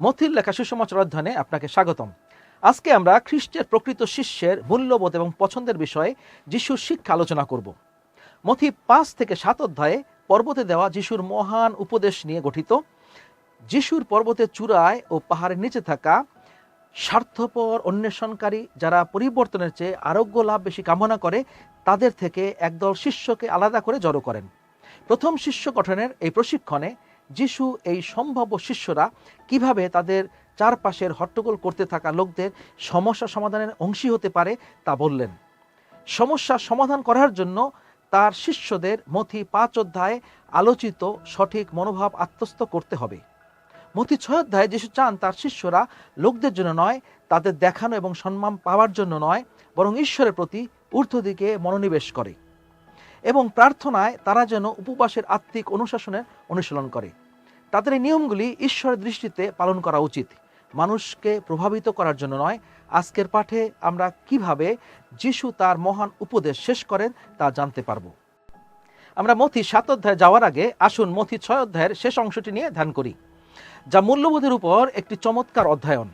মথির লেখা সুসমাচার অধ্যয়নে আপনাকে স্বাগতম। আজকে আমরা খ্রিস্টের প্রকৃত শিষ্যের মূল্যবোধ এবং পছন্দের বিষয়ে যিশুর শিক্ষা আলোচনা করব। মথি পাঁচ থেকে সাত অধ্যায়ে পর্বতে দেওয়া যিশুর মহান উপদেশ নিয়ে গঠিত। যিশুর পর্বতের চূড়ায় ও পাহাড়ের নিচে থাকা স্বার্থপর অন্বেষণকারী যারা পরিবর্তনের চেয়ে আরোগ্য লাভ বেশি কামনা করে, তাদের থেকে একদল শিষ্যকে আলাদা করে জড়ো করেন। প্রথম শিষ্য গঠনের এই প্রশিক্ষণে যিশু, এই সম্ভাব্য শিষ্যরা কীভাবে তাদের চারপাশের হট্টগোল করতে থাকা লোকদের সমস্যা সমাধানের অংশী হতে পারে তা বললেন। সমস্যা সমাধান করার জন্য তার শিষ্যদের মথি পাঁচ অধ্যায়ে আলোচিত সঠিক মনোভাব আত্মস্থ করতে হবে। মথি ছয় অধ্যায়ে যিশু চান তার শিষ্যরা লোকদের জন্য নয়, তাদের দেখানো এবং সম্মান পাওয়ার জন্য নয়, বরং ঈশ্বরের প্রতি ঊর্ধ্ব দিকে মনোনিবেশ করে। এবং প্রার্থনায় তারা যেন উপবাসের আত্মিক অনুশাসনের অনুশীলন করে। তাদের এই নিয়মগুলি ঈশ্বরের দৃষ্টিতে পালন করা উচিত। মানুষকে প্রভাবিত করার জন্য নয়, আজকের পাঠে আমরা কীভাবে যিশু তার মহান উপদেশ শেষ করেন তা জানতে পারব। আমরা মথি সাত অধ্যায়ে যাওয়ার আগে আসুন মথি ছয় অধ্যায়ের শেষ অংশটি নিয়ে ধ্যান করি, যা মূল্যবোধের উপর একটি চমৎকার অধ্যয়ন।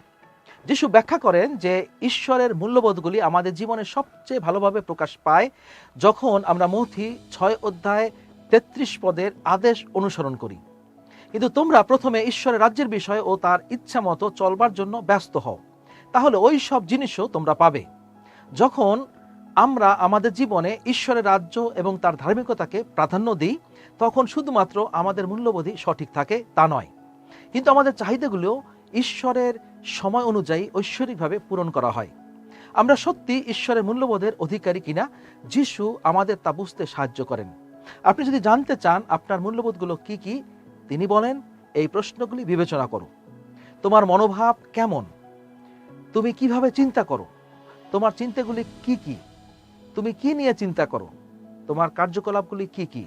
যিশু ব্যাখ্যা করেন যে ঈশ্বরের মূল্যবোধগুলি আমাদের জীবনে সবচেয়ে ভালোভাবে প্রকাশ পায় যখন আমরা মথি ছয় অধ্যায় তেত্রিশ পদের আদেশ অনুসরণ করি। কিন্তু তোমরা প্রথমে ঈশ্বরের রাজ্যের বিষয় ও তার ইচ্ছা মতো চলবার জন্য ব্যস্ত হও। তাহলে ওই সব জিনিসও তোমরা পাবে। যখন আমরা আমাদের জীবনে ঈশ্বরের রাজ্য এবং তার ধার্মিকতাকে প্রাধান্য দিই, তখন শুধুমাত্র আমাদের মূল্যবোধই সঠিক থাকে তা নয়। কিন্তু আমাদের চাহিদাগুলো ঈশ্বরের সময় অনুযায়ী ঐশ্বরিকভাবে পূরণ করা হয়। আমরা সত্যি ঈশ্বরের মূল্যবোধের অধিকারী কিনা, যিশু আমাদের তা বুঝতে সাহায্য করেন। আপনি যদি জানতে চান আপনার মূল্যবোধগুলো কি কি, তিনি বলেন, এই প্রশ্নগুলি বিবেচনা করো। তোমার মনোভাব কেমন? তুমি কীভাবে চিন্তা করো? তোমার চিন্তাগুলি কি কি? তুমি কি নিয়ে চিন্তা করো? তোমার কার্যকলাপগুলি কি কি?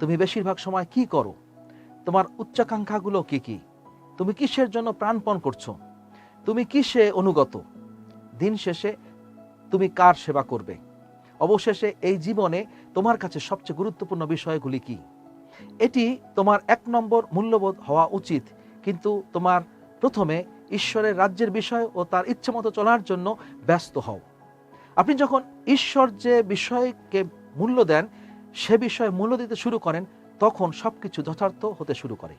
তুমি বেশিরভাগ সময় কি করো? তোমার উচ্চাকাঙ্ক্ষাগুলো কি কি? তুমি কিসের জন্য প্রাণপণ করছ? তুমি কিসে অনুগত? দিন শেষে তুমি কার সেবা করবে? অবশেষে এই জীবনে তোমার কাছে সবচেয়ে গুরুত্বপূর্ণ বিষয়গুলি কি? এটি তোমার এক নম্বর মূল্যবোধ হওয়া উচিত, কিন্তু তোমার প্রথমে ঈশ্বরের রাজ্যের বিষয় ও তার ইচ্ছামতো চলার জন্য ব্যস্ত হও। আপনি যখন ঈশ্বর যে বিষয়কে মূল্য দেন, সে বিষয়ে মূল্য দিতে শুরু করেন, তখন সবকিছু যথার্থ হতে শুরু করে।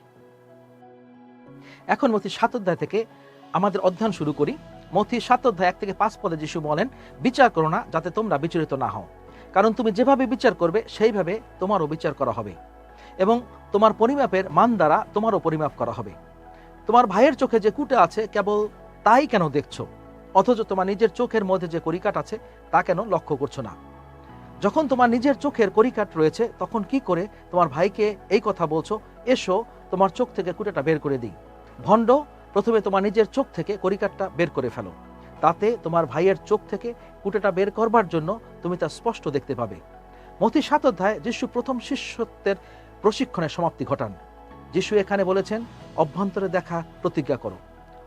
এখন মতি সাত অধ্যায় থেকে আমাদের অধ্যয়ন শুরু করি। মথি সাত অধ্যায় এক থেকে পাঁচ পদে যিশু বলেন, বিচার করো না যাতে তোমরা বিচলিত না হও। কারণ তুমি যেভাবে বিচার করবে, সেইভাবে তোমারও বিচার করা হবে। এবং তোমার পরিমাপের মান দ্বারা তোমারও পরিমাপ করা হবে। তোমার ভাইয়ের চোখে যে কুটে আছে, কেবল তাই কেন দেখছ? অথচ তোমার নিজের চোখের মধ্যে যে করিকাট আছে, তা কেন লক্ষ্য করছ না? যখন তোমার নিজের চোখের করিকাট রয়েছে, তখন কি করে তোমার ভাইকে এই কথা বলছো, এসো, তোমার চোখ থেকে কুটেটা বের করে দিই। ভণ্ড, প্রথমে তোমার নিজের চোখ থেকে করিকাটটা বের করে ফেলো। তাতে তোমার ভাইয়ের চোখ থেকে কুটেটা বের করবার জন্য তুমি তা স্পষ্ট দেখতে পাবে। মতি সাত অধ্যায় যিশু প্রথম শিষ্যত্বের প্রশিক্ষণের সমাপ্তি ঘটান। যিশু এখানে বলেছেন, অভ্যন্তরে দেখা, প্রতিজ্ঞা করো।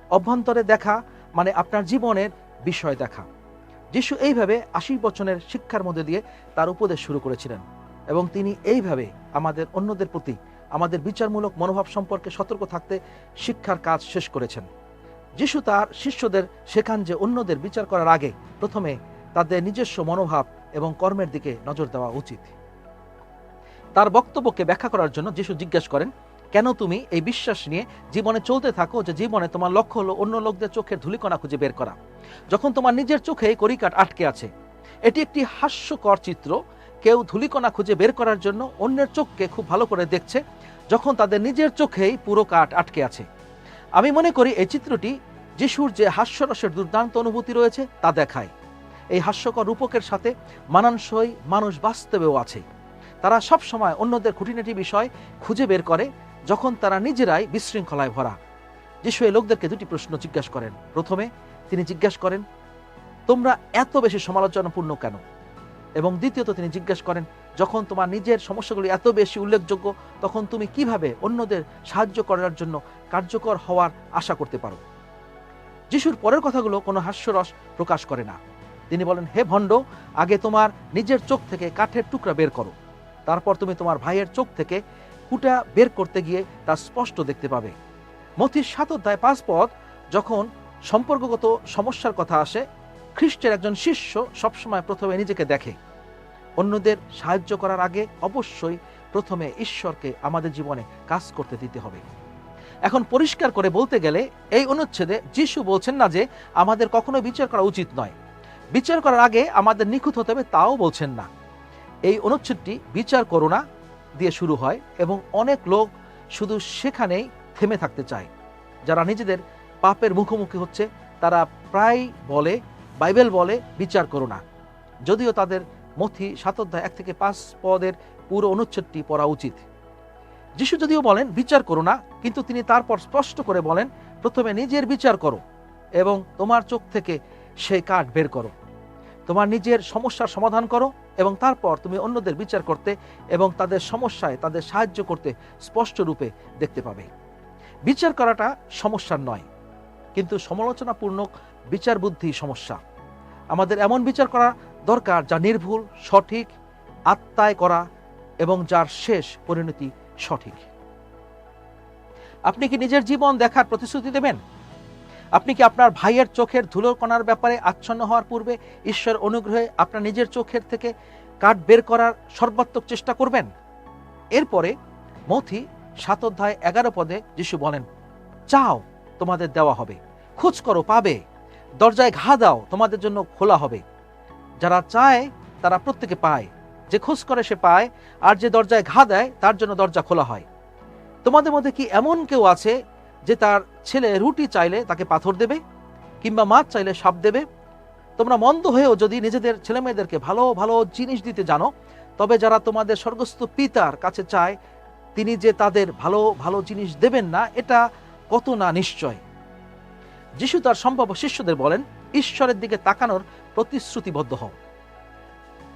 অভ্যন্তরে দেখা মানে আপনার জীবনের বিষয় দেখা। যিশু এইভাবে আশি বচনের শিক্ষার মধ্যে দিয়ে তার উপদেশ শুরু করেছিলেন এবং তিনি এইভাবে আমাদের অন্যদের প্রতি আমাদের বিচারমূলক মনোভাব সম্পর্কে সতর্ক থাকতে শিক্ষার কাজ শেষ করেছেন। যিশু তার শিষ্যদের শেখান যে অন্যদের বিচার করার আগে প্রথমে তাদের নিজস্ব মনোভাব এবং কর্মের দিকে নজর দেওয়া উচিত। তার বক্তব্যকে ব্যাখ্যা করার জন্য যিশু জিজ্ঞেস করেন, কেন তুমি এই বিশ্বাস নিয়ে জীবনে চলতে থাকো যে জীবনে তোমার লক্ষ্য হলো অন্য লোকদের চোখের ধুলিকণা খুঁজে বের করা? যখন তোমার নিজের চোখে করিকাট আটকে আছে, এটি একটি হাস্যকর চিত্র কেউ ধুলিকণা খুঁজে বের করার জন্য অন্যের চোখকে খুব ভালো করে দেখছে যখন তাদের নিজের চোখেই পুরো কাঠ আটকে আছে। আমি মনে করি এই চিত্রটি যিশুর যে হাস্যরসের দুর্দান্ত অনুভূতি রয়েছে তা দেখায়। এই হাস্যকর রূপকের সাথে মানানসই মানুষ বাস্তবেও আছে। তারা সব সময় অন্যদের খুঁটিনাটি বিষয় খুঁজে বের করে যখন তারা নিজেরাই বিশৃঙ্খলায় ভরা। যিশু এই লোকদেরকে দুটি প্রশ্ন জিজ্ঞাসা করেন। প্রথমে তিনি জিজ্ঞাসা করেন, তোমরা এত বেশি সমালোচনাপূর্ণ কেন? এবং দ্বিতীয়ত তিনি জিজ্ঞেস করেন, যখন তোমার নিজের সমস্যাগুলি এত বেশি উল্লেখযোগ্য, তখন তুমি কীভাবে অন্যদের সাহায্য করার জন্য কার্যকর হওয়ার আশা করতে পারো? যিশুর পরের কথাগুলো কোনো হাস্যরস প্রকাশ করে না। তিনি বলেন, হে ভণ্ড, আগে তোমার নিজের চোখ থেকে কাঠের টুকরা বের করো। তারপর তুমি তোমার ভাইয়ের চোখ থেকে কুটা বের করতে গিয়ে তা স্পষ্ট দেখতে পাবে। মথির সাত অধ্যায় পাঁচ পদ যখন সম্পর্কগত সমস্যার কথা আসে খ্রিস্টের একজন শিষ্য সবসময় প্রথমে নিজেকে দেখে। অন্যদের সাহায্য করার আগে অবশ্যই প্রথমে ঈশ্বরকে আমাদের জীবনে কাজ করতে দিতে হবে। এখন পরিষ্কার করে বলতে গেলে এই অনুচ্ছেদে যিশু বলছেন না যে আমাদের কখনো বিচার করা উচিত নয়। বিচার করার আগে আমাদের নিখুঁত হতে হবে তাও বলছেন না। এই অনুচ্ছেদটি বিচার করোনা দিয়ে শুরু হয় এবং অনেক লোক শুধু সেখানেই থেমে থাকতে চায়। যারা নিজেদের পাপের মুখোমুখি হচ্ছে, তারা প্রায় বলে বাইবেল বলে, বিচার করো না। যদিও তাদের মথি সাত অধ্যায় এক থেকে পাঁচ পদের পুরো অনুচ্ছেদটি পড়া উচিত। যিশু যদিও বলেন, বিচার করো না, কিন্তু তিনি তারপর স্পষ্ট করে বলেন, প্রথমে নিজের বিচার করো এবং তোমার চোখ থেকে সেই কাঠ বের করো। তোমার নিজের সমস্যার সমাধান করো এবং তারপর তুমি অন্যদের বিচার করতে এবং তাদের সমস্যায় তাদের সাহায্য করতে স্পষ্ট রূপে দেখতে পাবে। বিচার করাটা সমস্যার নয়, কিন্তু সমালোচনাপূর্ণ বিচার বুদ্ধি সমস্যা। আমাদের এমন বিচার করা দরকার যা নির্ভুল, সঠিক, আত্মায় করা এবং যার শেষ পরিণতি সঠিক। আপনি কি নিজের জীবন দেখার প্রতিশ্রুতি দেবেন? আপনি কি আপনার ভাইয়ের চোখের ধুলো কণার ব্যাপারে আচ্ছন্ন হওয়ার পূর্বে ঈশ্বর অনুগ্রহে আপনার নিজের চোখের থেকে কাঠ বের করার সর্বাত্মক চেষ্টা করবেন? এরপরে মথি সাত অধ্যায় এগারো পদে যিশু বলেন, চাও, তোমাদের দেওয়া হবে। খোঁজ করো, পাবে। দরজায় ঘা দাও, তোমাদের জন্য খোলা হবে। যারা চায়, তারা প্রত্যেকে পায়। যে খোঁজ করে, সে পায়। আর যে দরজায় ঘা দেয়, তার জন্য দরজা খোলা হয়। তোমাদের মধ্যে কি এমন কেউ আছে, যে তার ছেলে রুটি চাইলে তাকে পাথর দেবে, কিংবা মাছ চাইলে সাপ দেবে? তোমরা মন্দ হয়েও যদি নিজেদের ছেলে মেয়েদেরকে ভালো ভালো জিনিস দিতে জানো, তবে যারা তোমাদের স্বর্গস্থ পিতার কাছে চায়, তিনি যে তাদের ভালো ভালো জিনিস দেবেন না, এটা কত না নিশ্চয়। যিশু তার সম্ভাব্য শিষ্যদের বলেন, ঈশ্বরের দিকে তাকানোর প্রতিশ্রুতিবদ্ধ হও।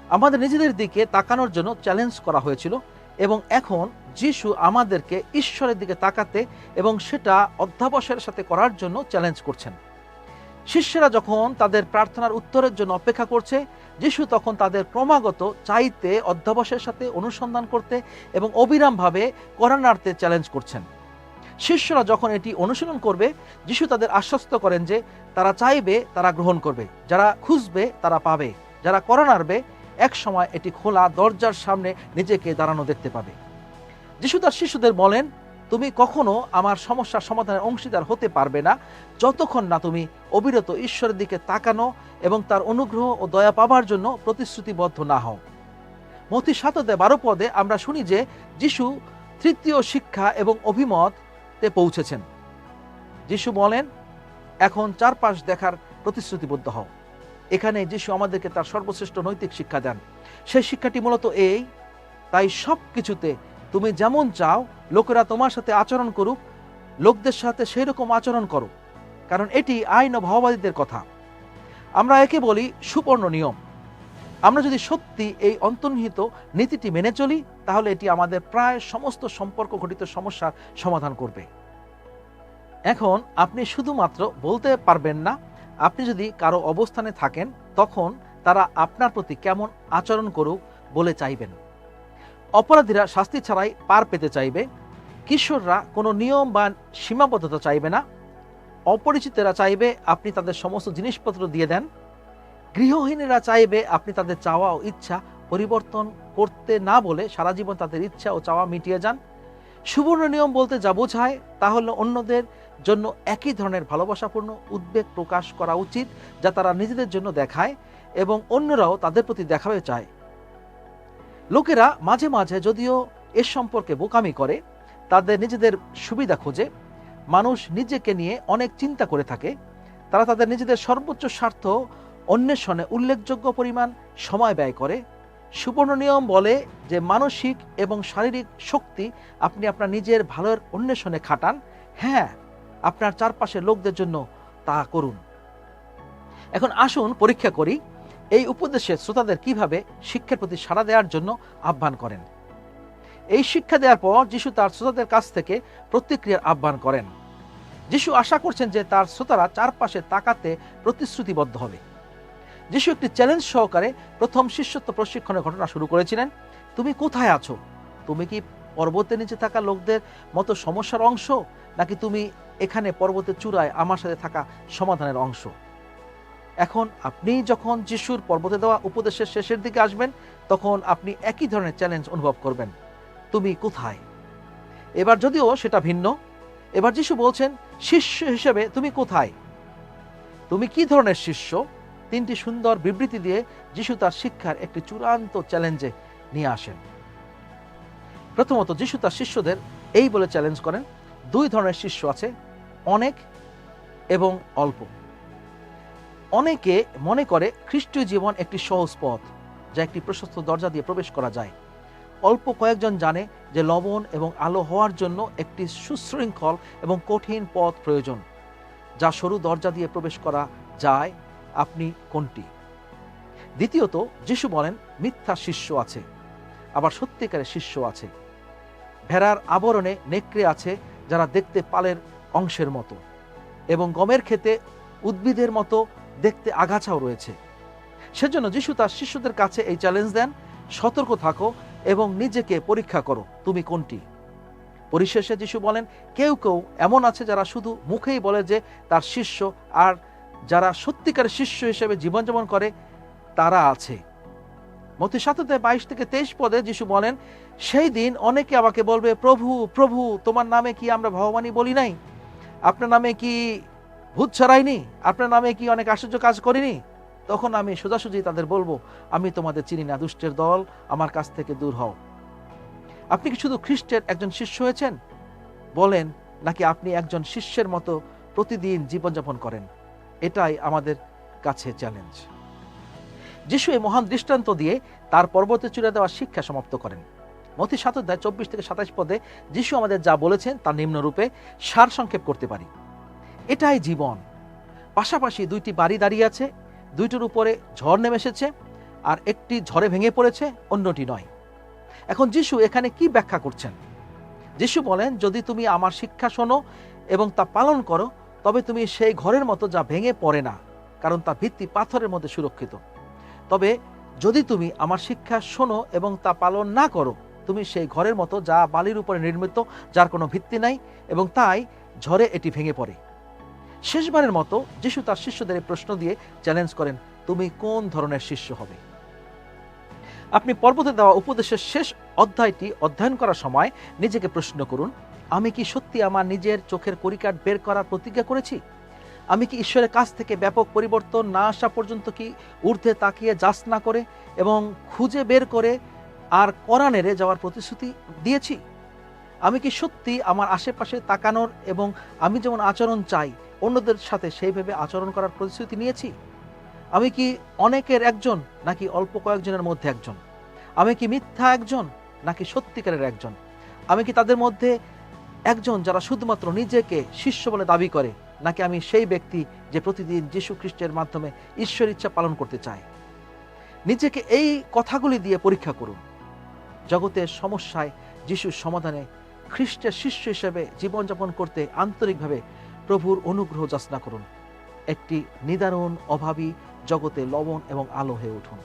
আমাদের নিজেদের দিকে তাকানোর জন্য চ্যালেঞ্জ করা হয়েছিল এবং এখন যিশু আমাদেরকে ঈশ্বরের দিকে তাকাতে এবং সেটা অধ্যাবসের সাথে করার জন্য চ্যালেঞ্জ করছেন। শিষ্যরা যখন তাদের প্রার্থনার উত্তরের জন্য অপেক্ষা করছে, যিশু তখন তাদের ক্রমাগত চাইতে অধ্যাবসের সাথে অনুসন্ধান করতে এবং অবিরামভাবে করানার্থে চ্যালেঞ্জ করছেন। শিষ্যরা যখন এটি অনুশীলন করবে, যিশু তাদের আশ্বস্ত করেন যে তারা চাইবে, তারা গ্রহণ করবে। যারা খুঁজবে, তারা পাবে। যারা করা নাড়বে, এক সময় এটি খোলা দরজার সামনে নিজেকে দাঁড়ানো দেখতে পাবে। যিশু তার শিশুদের বলেন, তুমি কখনো আমার সমস্যার সমাধানের অংশীদার হতে পারবে না। যতক্ষণ না তুমি অবিরত ঈশ্বরের দিকে তাকানো এবং তার অনুগ্রহ ও দয়া পাবার জন্য প্রতিশ্রুতিবদ্ধ না হও। মতি সাততে বারো পদে আমরা শুনি যে, যিশু তৃতীয় শিক্ষা এবং অভিমতে পৌঁছেছেন। যিশু বলেন, এখন চারপাশ দেখার প্রতিশ্রুতিবদ্ধ হও। এখানে যিশু আমাদেরকে তার সর্বশ্রেষ্ঠ নৈতিক শিক্ষা দেন। সেই শিক্ষাটি মূলত এই, তাই সব কিছুতে তুমি যেমন চাও, লোকেরা তোমার সাথে আচরণ করুক, লোকদের সাথে সেই রকম আচরণ করো, কারণ এটি আইন ও ভাওবাদীদের কথা। আমরা একে বলি সুপর্ণ নিয়ম। আমরা যদি সত্যি এই অন্তর্নিহিত নীতিটি মেনে চলি তাহলে এটি আমাদের প্রায় সমস্ত সম্পর্ক ঘটিত সমস্যার সমাধান করবে। এখন আপনি শুধুমাত্র বলতে পারবেন না, আপনি যদি কারও অবস্থানে থাকেন, তখন তারা আপনার প্রতি কেমন আচরণ করুক বলে চাইবেন। অপরাধীরা শাস্তি ছাড়াই পার পেতে চাইবে। কিশোররা কোনো নিয়ম বা সীমাবদ্ধতা চাইবে না। অপরিচিতরা চাইবে আপনি তাদের সমস্ত জিনিসপত্র দিয়ে দেন। গৃহহীনেরা চাইবে আপনি তাদের চাওয়া ও ইচ্ছা পরিবর্তন করতে না বলে সারা জীবন তাদের ইচ্ছা ও চাওয়া মিটিয়ে যান। সুবর্ণ নিয়ম বলতে যা বোঝায় তা হলো অন্যদের জন্য একই ধরনের ভালোবাসাপূর্ণ উদ্বেগ প্রকাশ করা উচিত যা তারা নিজেদের জন্য দেখায় এবং অন্যরাও তাদের প্রতি দেখাবে চায়। লোকেরা মাঝে মাঝে যদিও এ সম্পর্কে বোকামি করে, তাদের নিজেদের সুবিধা খোঁজে, মানুষ নিজেকে নিয়ে অনেক চিন্তা করে থাকে, তারা তাদের নিজেদের সর্বোচ্চ স্বার্থ অন্বেষণে উল্লেখযোগ্য পরিমাণ সময় ব্যয় করে সুবর্ণ নিয়ম বলে যে মানসিক এবং শারীরিক শক্তি আপনি আপনার নিজের ভালোর অন্বেষণে খাটান হ্যাঁ আপনার চারপাশের লোকদের জন্য তা করুন। এখন আসুন পরীক্ষা করি, এই উপদেশে শ্রোতাদের কীভাবে শিক্ষার প্রতি সাড়া দেওয়ার জন্য আহ্বান করেন। এই শিক্ষা দেওয়ার পর যিশু তার শ্রোতাদের কাছ থেকে প্রতিক্রিয়ার আহ্বান করেন। যিশু আশা করছেন যে তার শ্রোতারা চারপাশে তাকাতে প্রতিশ্রুতিবদ্ধ হবে। যিশু একটি চ্যালেঞ্জ সহকারে প্রথম শিষ্যত্ব প্রশিক্ষণের ঘটনা শুরু করেছিলেন। তুমি কোথায় আছো? তুমি কি পর্বতের নিচে থাকা লোকদের মতো সমস্যার অংশ? নাকি তুমি এখানে পর্বতের চূড়ায় আমার সাথে থাকা সমাধানের অংশ? এখন আপনি যখন যিশুর পর্বতে দেওয়া উপদেশের শেষের দিকে আসবেন, তখন আপনি একই ধরনের চ্যালেঞ্জ অনুভব করবেন। তুমি কোথায়? এবার যদিও সেটা ভিন্ন। এবার যিশু বলছেন, শিষ্য হিসেবে তুমি কোথায়? তুমি কি ধরনের শিষ্য? তিনটি সুন্দর বিবৃতি দিয়ে যিশু তার শিক্ষার একটি চূড়ান্ত চ্যালেঞ্জে নিয়ে আসেন। প্রথমত, যিশু তার শিষ্যদের এই বলে চ্যালেঞ্জ করেন, দুই ধরনের শিষ্য আছে, অনেক এবং অল্প। অনেকে মনে করে খ্রিস্টীয় জীবন একটি সহজ পথ, যা একটি প্রশস্ত দরজা দিয়ে প্রবেশ করা যায়। অল্প কয়েকজন জানে যে লবণ এবং আলো হওয়ার জন্য একটি সুশৃঙ্খল এবং কঠিন পথ প্রয়োজন, যা সরু দরজা দিয়ে প্রবেশ করা যায় আপনি কোনটি? দ্বিতীয়ত, যিশু বলেন, মিথ্যা শিষ্য আছে, আবার সত্যিকারের শিষ্য আছে। ভেড়ার আবরণে নেকড়ে আছে, যারা দেখতে পালের অংশের মতো, এবং গমের ক্ষেতে উদ্ভিদের মতো দেখতে আগাছাও রয়েছে। সেজন্য যিশু তার শিষ্যদের কাছে এই চ্যালেঞ্জ দেন, সতর্ক থাকো এবং নিজেকে পরীক্ষা করো, তুমি কোনটি? পরিশেষে যিশু বলেন, কেউ কেউ এমন আছে যারা শুধু মুখেই বলে যে তার শিষ্য আর যারা সত্যিকার শিষ্য হিসেবে জীবনযাপন করে, তারা আছে। মতি সাততে বাইশ থেকে তেইশ পদে যিশু বলেন, সেই দিন অনেকে আমাকে বলবে, প্রভু প্রভু, তোমার নামে কি আমরা ভগবানই বলি নাই? আপনার নামে কি ভূত ছড়াইনি? আপনার নামে কি অনেক আশ্চর্য কাজ করিনি তখন আমি সোজাসুজি তাদের বলব, আমি তোমাদের চিনি না, দুষ্টের দল, আমার কাছ থেকে দূর হও। আপনি কি শুধু খ্রিস্টের একজন শিষ্য হয়েছেন? বলেন, নাকি আপনি একজন শিষ্যের মতো প্রতিদিন জীবনযাপন করেন এটাই আমাদের কাছে চ্যালেঞ্জ যিশু এই মহান দৃষ্টান্ত দিয়ে তার পর্বতে চূড়া দেওয়া শিক্ষা সমাপ্ত করেন। মতি সাত অধ্যায় চব্বিশ থেকে সাতাশ পদে যিশু আমাদের যা বলেছেন তা নিম্নরূপে সার সংক্ষেপ করতে পারি। এটাই জীবন। পাশাপাশি দুইটি বাড়ি দাঁড়িয়ে আছে, দুইটির উপরে ঝড় নেমে এসেছে আর একটি ঝড়ে ভেঙে পড়েছে, অন্যটি নয়। এখন যিশু এখানে কি ব্যাখ্যা করছেন? যিশু বলেন, যদি তুমি আমার শিক্ষা শোনো এবং তা পালন করো তবে তুমি সেই ঘরের মতো যা ভেঙে পড়ে না, কারণ তা ভিত্তি পাথরের মধ্যে সুরক্ষিত। তবে যদি তুমি আমার শিক্ষা শোনো এবং তা পালন না করো, তুমি সেই ঘরের মতো যা বালির উপরে নির্মিত, যার কোনো ভিত্তি নাই এবং তাই ঝড়ে এটি ভেঙে পড়ে। শেষবারের মতো যিশু তার শিষ্যদের প্রশ্ন দিয়ে চ্যালেঞ্জ করেন, তুমি কোন ধরনের শিষ্য হবে? আপনি পর্বতে দেওয়া উপদেশের শেষ অধ্যায়টি অধ্যয়ন করার সময় নিজেকে প্রশ্ন করুন আমি কি সত্যি আমার নিজের চোখের করিকাট বের করার প্রতিজ্ঞা করেছি? আমি কি ঈশ্বরের কাছ থেকে ব্যাপক পরিবর্তন না আসা পর্যন্ত কি ঊর্ধ্বে তাকিয়ে যাচ না করে এবং খুঁজে বের করে আর করা নেড়ে যাওয়ার প্রতিশ্রুতি দিয়েছি? আমি কি সত্যি আমার আশেপাশে তাকানোর এবং আমি যেমন আচরণ চাই, অন্যদের সাথে সেইভাবে আচরণ করার প্রতিশ্রুতি নিয়েছি? আমি কি অনেকের একজন নাকি অল্প কয়েকজনের মধ্যে একজন? আমি কি মিথ্যা একজন নাকি সত্যিকারের একজন? আমি কি তাদের মধ্যে একজন যারা শুধুমাত্র নিজেকে শিষ্য বলে দাবি করে, নাকি আমি সেই ব্যক্তি যে প্রতিদিন যীশু খ্রিস্টের মাধ্যমে ঈশ্বর ইচ্ছা পালন করতে চায়? নিজেকে এই কথাগুলি দিয়ে পরীক্ষা করুন। জগতের সমস্যায় যিশুর সমাধানে খ্রিস্টের শিষ্য হিসেবে জীবনযাপন করতে আন্তরিকভাবে প্রভুর অনুগ্রহ যাচনা করুন। একটি নিদারুণ, অভাবী জগতে লবণ এবং আলো হয়ে উঠুন।